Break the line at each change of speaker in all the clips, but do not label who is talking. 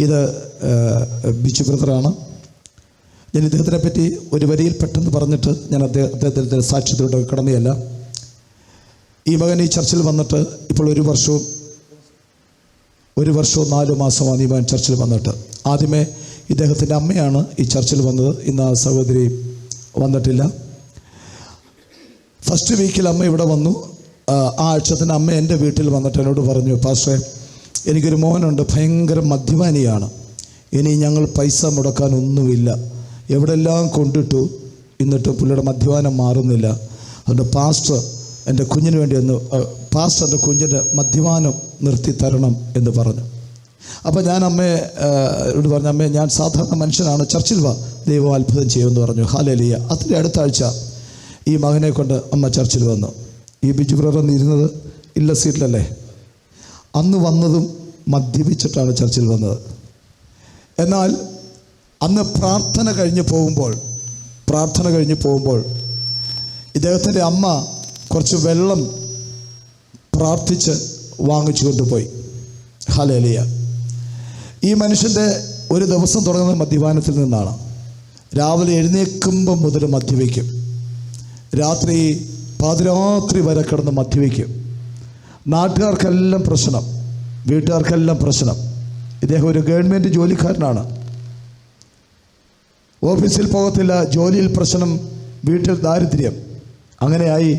ഇത് ബിച്ചു ബ്രദറാണ്. ഞാൻ ഇദ്ദേഹത്തിനെ പറ്റി ഒരു വരിയിൽ പെട്ടെന്ന് പറഞ്ഞിട്ട് ഞാൻ അദ്ദേഹ- അദ്ദേഹത്തിന്റെ സാക്ഷ്യത്തിലൂടെ കടന്നിയല്ല ഈ മകൻ ഈ ചർച്ചിൽ വന്നിട്ട് ഇപ്പോൾ ഒരു വർഷവും ഒരു വർഷവും നാല് മാസമാണ് ഈ മകൻ ചർച്ചിൽ വന്നിട്ട്. ആദ്യമേ ഇദ്ദേഹത്തിന്റെ അമ്മയാണ് ഈ ചർച്ചിൽ വന്നത്. ഇന്ന് ആ സഹോദരി വന്നിട്ടില്ല. ഫസ്റ്റ് വീക്കിൽ അമ്മ ഇവിടെ വന്നു. ആ ആഴ്ചത്തിന് അമ്മ എന്റെ വീട്ടിൽ വന്നിട്ട് എന്നോട് പറഞ്ഞു പാസ്റ്റേ എനിക്കൊരു മോനുണ്ട് ഭയങ്കര മദ്യപാനിയാണ്. ഇനി ഞങ്ങൾ പൈസ മുടക്കാൻ ഒന്നുമില്ല. എവിടെല്ലാം കൊണ്ടിട്ടു എന്നിട്ട് പുള്ളിയുടെ മദ്യപാനം മാറുന്നില്ല. അതുകൊണ്ട് പാസ്റ്റർ എന്റെ കുഞ്ഞിന് വേണ്ടി ഒന്ന് പാസ്റ്റർ എന്റെ കുഞ്ഞിന്റെ മദ്യപാനം നിർത്തി തരണം എന്ന് പറഞ്ഞു. അപ്പോൾ ഞാൻ അമ്മയെ ഇവിടെ പറഞ്ഞു അമ്മയെ ഞാൻ സാധാരണ മനുഷ്യനാണ് ചർച്ചിൽ വാ ദൈവം അത്ഭുതം ചെയ്യുമെന്ന് പറഞ്ഞു. ഹാലലിയ. അതിന്റെ അടുത്ത ആഴ്ച ഈ മകനെ കൊണ്ട് അമ്മ ചർച്ചിൽ വന്നു. ഈ ബിജു ബ്രദർ ഇരുന്നത് ഇല്ല സീറ്റിലല്ലേ? അന്ന് വന്നതും മദ്യപിച്ചിട്ടാണ് ചർച്ചിൽ വന്നത്. എന്നാൽ അന്ന് പ്രാർത്ഥന കഴിഞ്ഞ് പോകുമ്പോൾ പ്രാർത്ഥന കഴിഞ്ഞ് പോകുമ്പോൾ ഇദ്ദേഹത്തിന്റെ അമ്മ കുറച്ച് വെള്ളം പ്രാർത്ഥിച്ച് വാങ്ങിച്ചു കൊണ്ടുപോയി. ഹലേലിയ ഈ മനുഷ്യന്റെ ഒരു ദിവസം തുടങ്ങുന്ന മദ്യപാനത്തിൽ നിന്നാണ്. രാവിലെ എഴുന്നേൽക്കുമ്പം മുതൽ മദ്യപിക്കും. രാത്രി പാതിരാത്രി വരെ കിടന്ന് മദ്യപിക്കും. നാട്ടുകാർക്കെല്ലാം പ്രശ്നം വീട്ടുകാർക്കെല്ലാം പ്രശ്നം. ഇദ്ദേഹം ഒരു ഗവൺമെന്റ് ജോലിക്കാരനാണ്. ഓഫീസിൽ പോകത്തില്ല ജോലിയിൽ പ്രശ്നം വീട്ടിൽ ദാരിദ്ര്യം. അങ്ങനെയായി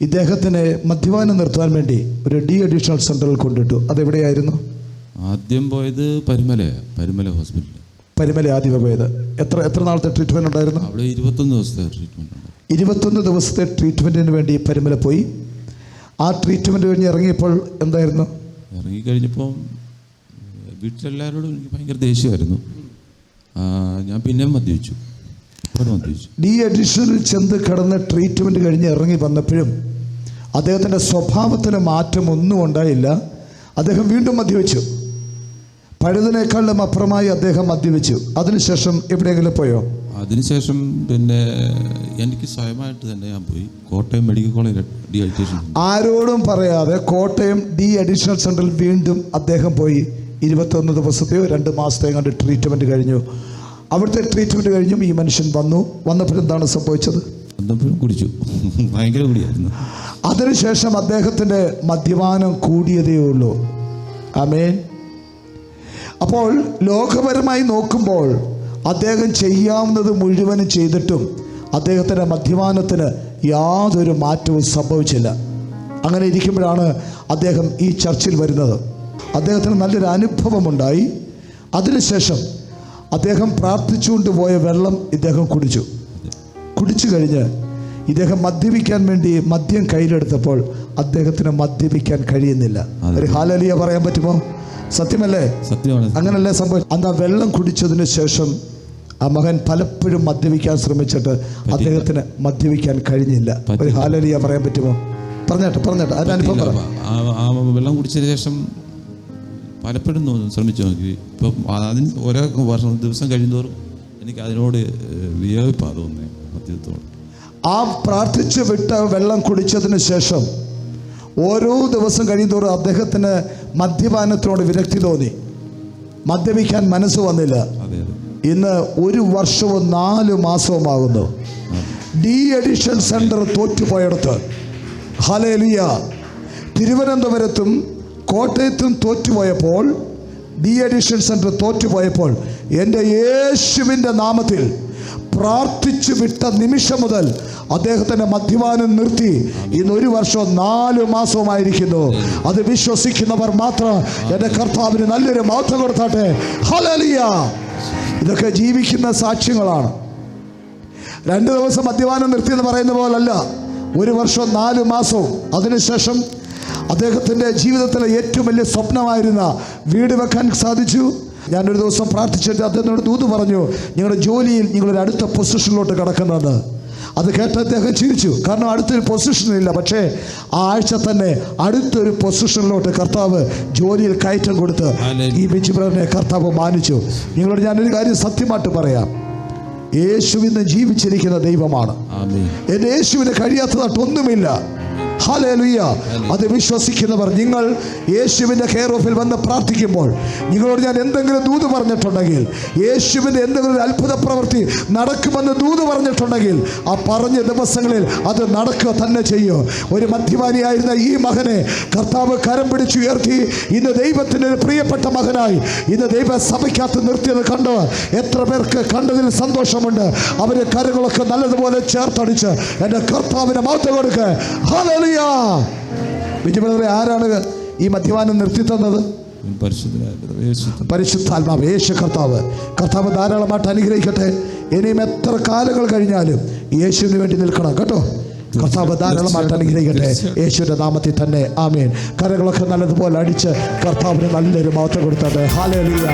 ഇദ്ദേഹത്തിനെ മദ്യപാനം നിർത്താൻ വേണ്ടി ഒരു ഡി അഡീഷണൽ സെന്ററിൽ കൊണ്ടിട്ടു. അതെവിടെയായിരുന്നു?
ആദ്യം പോയത് പരിമല പരിമല ഹോസ്പിറ്റൽ
പരിമല ആദ്യം പോയത്. എത്ര എത്ര നാളത്തെ ട്രീറ്റ്മെന്റ് ഉണ്ടായിരുന്നു?
അവിടെ ഇരുപത്തൊന്ന് ദിവസത്തെ ട്രീറ്റ്മെന്റ്
ഇരുപത്തൊന്ന് ദിവസത്തെ ട്രീറ്റ്മെന്റിന് വേണ്ടി പരിമല പോയി. ആ ട്രീറ്റ്മെന്റ് കഴിഞ്ഞ് ഇറങ്ങിയപ്പോൾ എന്തായിരുന്നു?
ഇറങ്ങി കഴിഞ്ഞപ്പോൾ വീട്ടിലെല്ലാവരോടും എനിക്ക് ഭയങ്കര ദേഷ്യമായിരുന്നു. ഞാൻ പിന്നെയും മദ്യപിച്ചു. മദ്യപിച്ചു.
ഡി അഡീഷണൽ ചെന്ന് കിടന്ന് ട്രീറ്റ്മെന്റ് കഴിഞ്ഞ് ഇറങ്ങി വന്നപ്പോഴും അദ്ദേഹത്തിന്റെ സ്വഭാവത്തിന് മാറ്റം ഒന്നും ഉണ്ടായില്ല. അദ്ദേഹം വീണ്ടും മദ്യവെച്ചു പഴുതിനേക്കാളും അപ്പുറമായി അദ്ദേഹം മദ്യവെച്ചു അതിനുശേഷം എവിടെയെങ്കിലും പോയോ?
അതിനുശേഷം പിന്നെ എനിക്ക് സ്വയമായിട്ട് തന്നെ ഞാൻ പോയി കോട്ടയം മെഡിക്കൽ കോളേജ്
ആരോടും പറയാതെ കോട്ടയം ഡി അഡീഷണൽ സെന്ററിൽ വീണ്ടും അദ്ദേഹം പോയി ഇരുപത്തൊന്ന് ദിവസത്തെയോ രണ്ട് മാസത്തെയോ കണ്ട് ട്രീറ്റ്മെന്റ് കഴിഞ്ഞു. അവിടുത്തെ ട്രീറ്റ്മെന്റ് കഴിഞ്ഞും ഈ മനുഷ്യൻ വന്നു. വന്നപ്പോൾ എന്താണ് സംഭവിച്ചത്?
വന്നപ്പോഴും കുടിച്ചു. ഭയങ്കര കുടിയായിരുന്നു.
അതിനുശേഷം അദ്ദേഹത്തിന്റെ മദ്യപാനം കൂടിയതേ ഉള്ളൂ. അപ്പോൾ ലോകപരമായി നോക്കുമ്പോൾ അദ്ദേഹം ചെയ്യാവുന്നത് മുഴുവനും ചെയ്തിട്ടും അദ്ദേഹത്തിന്റെ മദ്യപാനത്തിന് യാതൊരു മാറ്റവും സംഭവിച്ചില്ല. അങ്ങനെ ഇരിക്കുമ്പോഴാണ് അദ്ദേഹം ഈ ചർച്ചിൽ വരുന്നത്. അദ്ദേഹത്തിന് നല്ലൊരു അനുഭവമുണ്ടായി. അതിനുശേഷം അദ്ദേഹം പ്രാർത്ഥിച്ചുകൊണ്ട് പോയ വെള്ളം ഇദ്ദേഹം കുടിച്ചു. കുടിച്ചു കഴിഞ്ഞ് ഇദ്ദേഹം മദ്യപിക്കാൻ വേണ്ടി മദ്യം കയ്യിലെടുത്തപ്പോൾ അദ്ദേഹത്തിന് മദ്യപിക്കാൻ കഴിയുന്നില്ല. ഒരു ഹാലലിയ പറയാൻ പറ്റുമോ? സത്യമല്ലേ?
സത്യമാണ്.
അങ്ങനല്ലേ സംഭവം? അന്ന് വെള്ളം കുടിച്ചതിന് ശേഷം ആ മകൻ പലപ്പോഴും മദ്യപിക്കാൻ ശ്രമിച്ചിട്ട് അദ്ദേഹത്തിന് മദ്യപിക്കാൻ കഴിഞ്ഞില്ല. ഒരു. ഹാലലിയ പറയാൻ പറ്റുമോ? പറഞ്ഞാട്ടെ പറഞ്ഞാട്ടെ. അതിന്റെ അനുഭവം
വെള്ളം കുടിച്ചതിന് ശേഷം പലപ്പോഴും ശ്രമിച്ചു നോക്കി. ഇപ്പം അതിന് ഓരോ വർഷം ദിവസം കഴിയുന്നതോറും എനിക്ക് അതിനോട് വിയോജിപ്പാണ് തോന്നുന്നത് മദ്യത്തോട്.
ആ പ്രാർത്ഥിച്ച് വിട്ട വെള്ളം കുടിച്ചതിന് ശേഷം ഓരോ ദിവസം കഴിയുന്തോറും അദ്ദേഹത്തിന് മദ്യപാനത്തിനോട് വിരക്തി തോന്നി. മദ്യപിക്കാൻ മനസ്സ് വന്നില്ല. ഇന്ന് ഒരു വർഷവും നാല് മാസവുമാകുന്നു. ഡി എഡിഷൻ സെന്റർ തോറ്റുപോയടത്ത്. ഹലേലിയ തിരുവനന്തപുരത്തും കോട്ടയത്തും തോറ്റുപോയപ്പോൾ ഡി എഡിഷൻ സെന്റർ തോറ്റുപോയപ്പോൾ എന്റെ യേശുവിന്റെ നാമത്തിൽ പ്രാർത്ഥിച്ചു വിട്ട നിമിഷം മുതൽ അദ്ദേഹത്തിന്റെ മദ്യപാനം നിർത്തി. ഇന്ന് ഒരു വർഷവും നാല് മാസവുമായിരിക്കുന്നു. അത് വിശ്വസിക്കുന്നവർ മാത്രം എന്റെ കർത്താവിന് നല്ലൊരു മഹത്വം കൊടുത്താട്ടെ. ഹലലിയ ഇതൊക്കെ ജീവിക്കുന്ന സാക്ഷ്യങ്ങളാണ്. രണ്ട് ദിവസം മദ്യപാനം നിർത്തി എന്ന് പറയുന്ന പോലല്ല. ഒരു വർഷം നാല് മാസവും. അതിനുശേഷം അദ്ദേഹത്തിന്റെ ജീവിതത്തിലെ ഏറ്റവും വലിയ സ്വപ്നമായിരുന്ന വീട് വെക്കാൻ സാധിച്ചു. ഞാനൊരു ദിവസം പ്രാർത്ഥിച്ചിട്ട് അദ്ദേഹത്തിനോട് ദൂത് പറഞ്ഞു നിങ്ങളുടെ ജോലിയിൽ നിങ്ങളൊരു അടുത്ത പൊസിഷനിലോട്ട് കിടക്കുന്നത് അത് കേട്ട് അദ്ദേഹം ചിരിച്ചു. കാരണം അടുത്തൊരു പൊസിഷനില്ല പക്ഷേ ആ ആഴ്ച തന്നെ അടുത്തൊരു പൊസിഷനിലോട്ട് കർത്താവ് ജോലിയിൽ കയറ്റം കൊടുത്ത് ഈ ബിജു ബ്രദറിനെ കർത്താവ് മാനിച്ചു. നിങ്ങളോട് ഞാനൊരു കാര്യം സത്യമായിട്ട് പറയാം. യേശുവിന് ജീവിച്ചിരിക്കുന്ന ദൈവമാണ്.
എന്റെ
എന്റെ യേശുവിന് കഴിയാത്തതായിട്ടൊന്നുമില്ല ഹാലേലുയ്യ അത് വിശ്വസിക്കുന്നവർ നിങ്ങൾ യേശുവിന്റെ കെയർ ഓഫിൽ വന്ന് പ്രാർത്ഥിക്കുമ്പോൾ നിങ്ങളോട് ഞാൻ എന്തെങ്കിലും ദൂത് പറഞ്ഞിട്ടുണ്ടെങ്കിൽ യേശുവിന്റെ എന്തെങ്കിലും ഒരു അത്ഭുത പ്രവൃത്തി നടക്കുമെന്ന് ദൂത് പറഞ്ഞിട്ടുണ്ടെങ്കിൽ ആ പറഞ്ഞ ദിവസങ്ങളിൽ അത് നടക്കുക തന്നെ ചെയ്യും. ഒരു മധ്യമാനിയായിരുന്ന ഈ മകനെ കർത്താവ് കരം പിടിച്ചുയർത്തി ഇന്ന് ദൈവത്തിന്റെ പ്രിയപ്പെട്ട മകനായി ഇന്ന് ദൈവ സഭയ്ക്കകത്ത് നിർത്തിയത് കണ്ട്? എത്ര പേർക്ക് കണ്ടതിൽ സന്തോഷമുണ്ട്. അവരെ കരങ്ങളൊക്കെ നല്ലതുപോലെ ചേർത്തടിച്ച് എന്റെ കർത്താവിനെ മാത്രം കൊടുക്കുക ആരാണ് ഈ മദ്യപാനം നിർത്തി തന്നത്? പരിശുദ്ധാത്മാവ് യേശു കർത്താവ്. കർത്താവ് ധാരാളമായിട്ട് അനുഗ്രഹിക്കട്ടെ. ഇനിയും എത്ര കാലങ്ങൾ കഴിഞ്ഞാലും യേശുവിന് വേണ്ടി നിൽക്കണം. കേട്ടോ? കർത്താവ് ധാരാളമായിട്ട് അനുഗ്രഹിക്കട്ടെ. യേശുവിന്റെ നാമത്തിൽ തന്നെ. ആമേൻ. കരകളൊക്കെ നല്ലതുപോലെ അടിച്ച് കർത്താവിന് നല്ലൊരു മഹത്വം കൊടുത്തത് ഹാലലിയ